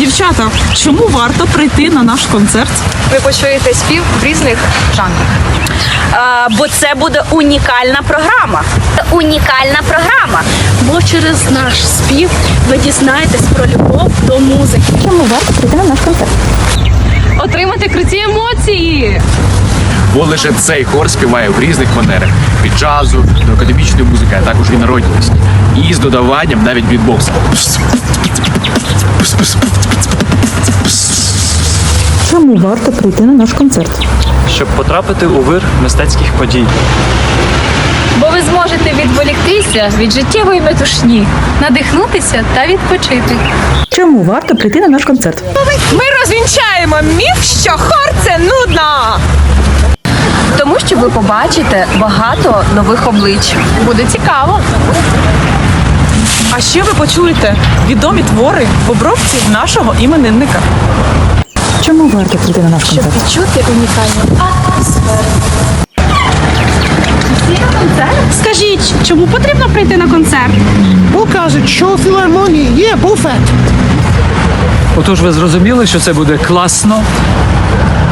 Дівчата, чому варто прийти на наш концерт? Ви почуєте спів в різних жанрах. А, бо це буде унікальна програма. Унікальна програма. Бо через наш спів ви дізнаєтесь про любов до музики. Чому варто прийти на наш концерт? Отримати круті емоції. Бо лише цей хор співає в різних манерах від джазу до академічної музики, а також і народні пісні. І з додаванням навіть бітбокса. Чому варто прийти на наш концерт? щоб потрапити у вир мистецьких подій. Бо ви зможете відволіктися від життєвої метушні, надихнутися та відпочити. Чому варто прийти на наш концерт? Ми розвінчаємо міф, що хор це нудно. Тому що ви побачите багато нових облич. Буде цікаво. А ще ви почуєте відомі твори в обробці нашого іменинника. Чому варто прийти на наш концерт? Відчути унікальну атмосферу. Скажіть, чому потрібно прийти на концерт? Бо кажуть, що у філармонії є буфет. Отож, ви зрозуміли, що це буде класно.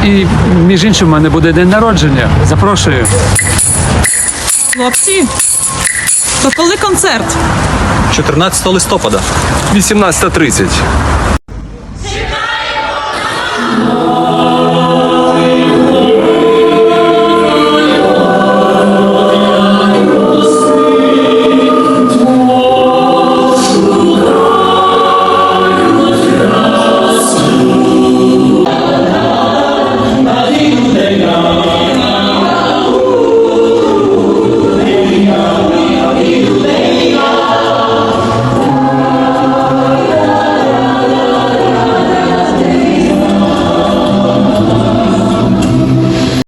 І між іншим, у мене буде день народження. Запрошую. Хлопці, то коли концерт? 14 листопада. 18.30.